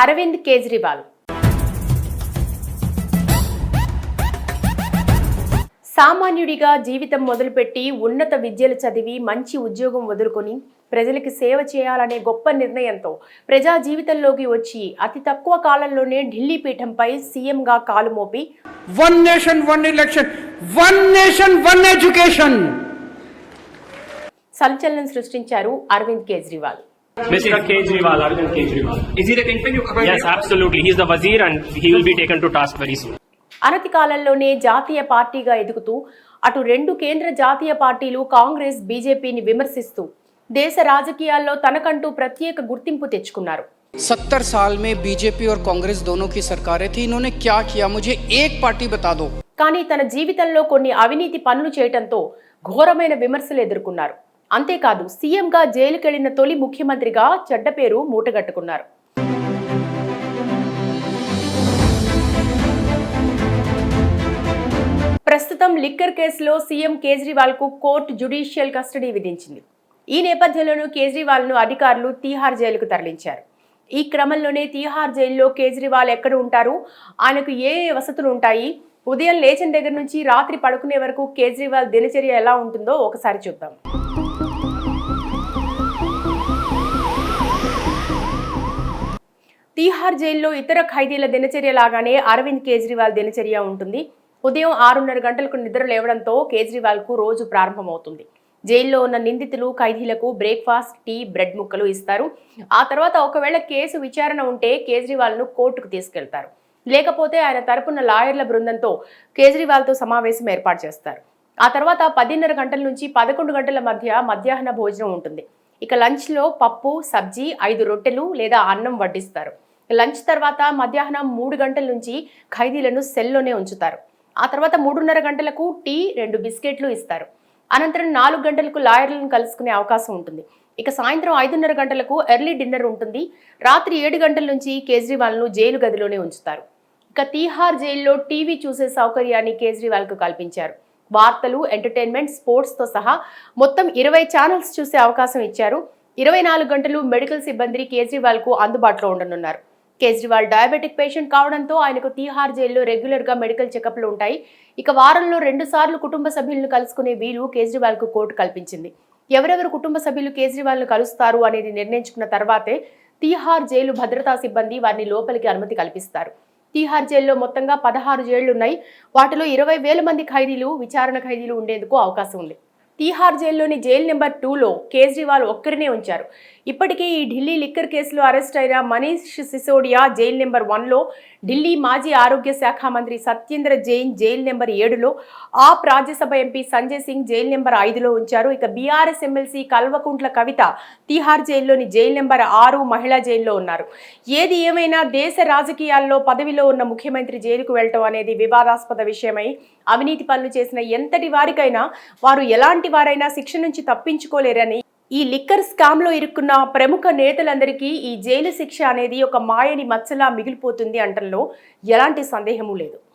అరవింద్ కేజ్రీవాల్ సామాన్యుడిగా జీవితం మొదలుపెట్టి ఉన్నత విద్యలు చదివి మంచి ఉద్యోగం వదులుకొని ప్రజలకి సేవ చేయాలనే గొప్ప నిర్ణయంతో ప్రజా జీవితంలోకి వచ్చి అతి తక్కువ కాలంలోనే ఢిల్లీ పీఠంపై సీఎంగా కాలు మోపి one nation, one election, one nation, one education. సంచలనం సృష్టించారు Arvind Kejriwal Mr. Kejriwal, Arvind Kejriwal. Is he the kingpin you covered? Yes, absolutely. He's the Wazir and he will be taken to task very soon. అనతి కాలంలోనే జాతీయ పార్టీగా ఎదుగుతూ అటు రెండు కేంద్ర జాతీయ పార్టీలు కాంగ్రెస్ బీజేపీని విమర్శిస్తూ దేశ రాజకీయాల్లో తనకంటూ ప్రత్యేక గుర్తింపు తెచ్చుకున్నారు सत्तर साल में बीजेपी और कांग्रेस दोनों की सरकारें थी इन्होंने क्या किया मुझे एक पार्टी बता दो కానీ తన జీవితంలో కొన్ని అవినీతి పనులు చేయటంతో ఘోరమైన విమర్శలు ఎదుర్కొన్నారు అంతేకాదు సీఎంగా జైలుకెళ్ళిన తొలి ముఖ్యమంత్రిగా చెడ్డ పేరు మూటగట్టుకున్నారు. ప్రస్తుతం లిక్కర్ కేసులో సీఎం కేజ్రీవాల్కు కోర్టు జ్యుడిషియల్ కస్టడీ విధించింది. ఈ నేపథ్యంలోనూ కేజ్రీవాల్ను అధికారులు తీహార్ జైలుకు తరలించారు. ఈ క్రమంలోనే తీహార్ జైల్లో కేజ్రీవాల్ ఎక్కడ ఉంటారు? ఆయనకు ఏ ఏ వసతులు ఉంటాయి? ఉదయం లేచిన దగ్గర నుంచి రాత్రి పడుకునే వరకు కేజ్రీవాల్ దినచర్య ఎలా ఉంటుందో ఒకసారి చూద్దాం. తీహార్ జైల్లో ఇతర ఖైదీల దినచర్య లాగానే అరవింద్ కేజ్రీవాల్ దినచర్య ఉంటుంది. ఉదయం ఆరున్నర గంటలకు నిద్ర లేవడంతో కేజ్రీవాల్కు రోజు ప్రారంభమవుతుంది. జైల్లో ఉన్న నిందితులు ఖైదీలకు బ్రేక్ఫాస్ట్ టీ బ్రెడ్ ముక్కలు ఇస్తారు. ఆ తర్వాత ఒకవేళ కేసు విచారణ ఉంటే కేజ్రీవాల్ను కోర్టుకు తీసుకెళ్తారు. లేకపోతే ఆయన తరపున లాయర్ల బృందంతో కేజ్రీవాల్తో సమావేశం ఏర్పాటు చేస్తారు. ఆ తర్వాత పదిన్నర గంటల నుంచి పదకొండు గంటల మధ్య మధ్యాహ్న భోజనం ఉంటుంది. ఇక లంచ్లో పప్పు సబ్జీ ఐదు రొట్టెలు లేదా అన్నం వడ్డిస్తారు. లంచ్ తర్వాత మధ్యాహ్నం మూడు గంటల నుంచి ఖైదీలను సెల్లోనే ఉంచుతారు. ఆ తర్వాత మూడున్నర గంటలకు టీ రెండు బిస్కెట్లు ఇస్తారు. అనంతరం నాలుగు గంటలకు లాయర్లను కలుసుకునే అవకాశం ఉంటుంది. ఇక సాయంత్రం ఐదున్నర గంటలకు ఎర్లీ డిన్నర్ ఉంటుంది. రాత్రి ఏడు గంటల నుంచి కేజ్రీవాల్ను జైలు గదిలోనే ఉంచుతారు. ఇక తీహార్ జైల్లో టీవీ చూసే సౌకర్యాన్ని కేజ్రీవాల్కు కల్పించారు. వార్తలు ఎంటర్టైన్మెంట్ స్పోర్ట్స్తో సహా మొత్తం ఇరవై ఛానల్స్ చూసే అవకాశం ఇచ్చారు. ఇరవై నాలుగు గంటలు మెడికల్ సిబ్బంది కేజ్రీవాల్కు అందుబాటులో ఉండనున్నారు. కేజ్రీవాల్ డయాబెటిక్ పేషెంట్ కావడంతో ఆయనకు తీహార్ జైల్లో రెగ్యులర్గా మెడికల్ చెకప్లు ఉంటాయి. ఇక వారంలో రెండు సార్లు కుటుంబ సభ్యులను కలుసుకునే వీలు కేజ్రీవాల్కు కోర్టు కల్పించింది. ఎవరెవరు కుటుంబ సభ్యులు కేజ్రీవాల్ను కలుస్తారు అనేది నిర్ణయించుకున్న తర్వాతే తీహార్ జైలు భద్రతా సిబ్బంది వారిని లోపలికి అనుమతి కల్పిస్తారు. తీహార్ జైల్లో మొత్తంగా పదహారు జైళ్ళున్నాయి. వాటిలో ఇరవై వేల మంది ఖైదీలు విచారణ ఖైదీలు ఉండేందుకు అవకాశం ఉంది. తీహార్ జైల్లోని జైలు నెంబర్ టూలో కేజ్రీవాల్ ఒక్కరినే ఉంచారు. ఇప్పటికే ఈ ఢిల్లీ లిక్కర్ కేసులో అరెస్ట్ అయిన మనీష్ సిసోడియా జైలు నెంబర్ వన్లో ఢిల్లీ మాజీ ఆరోగ్య శాఖ మంత్రి సత్యేంద్ర జైన్ జైలు నెంబర్ ఏడులో AAP Rajya Sabha MP Sanjay Singh jail number ఐదులో ఉంచారు. ఇక బీఆర్ఎస్ ఎమ్మెల్సీ కల్వకుంట్ల కవిత తీహార్ జైల్లోని జైలు నెంబర్ ఆరు మహిళా జైల్లో ఉన్నారు. ఏది ఏమైనా దేశ రాజకీయాల్లో పదవిలో ఉన్న ముఖ్యమంత్రి జైలుకు వెళ్ళటం అనేది వివాదాస్పద విషయమై అవినీతి పనులు చేసిన ఎంతటి వారికైనా వారు ఎలాంటి వారైనా శిక్ష నుంచి తప్పించుకోలేరని ఈ లిక్కర్ స్కామ్లో ఇరుక్కున్న ప్రముఖ నేతలందరికీ ఈ జైలు శిక్ష అనేది ఒక మాయని మచ్చలా మిగిలిపోతుంది అంటంలో ఎలాంటి సందేహము లేదు.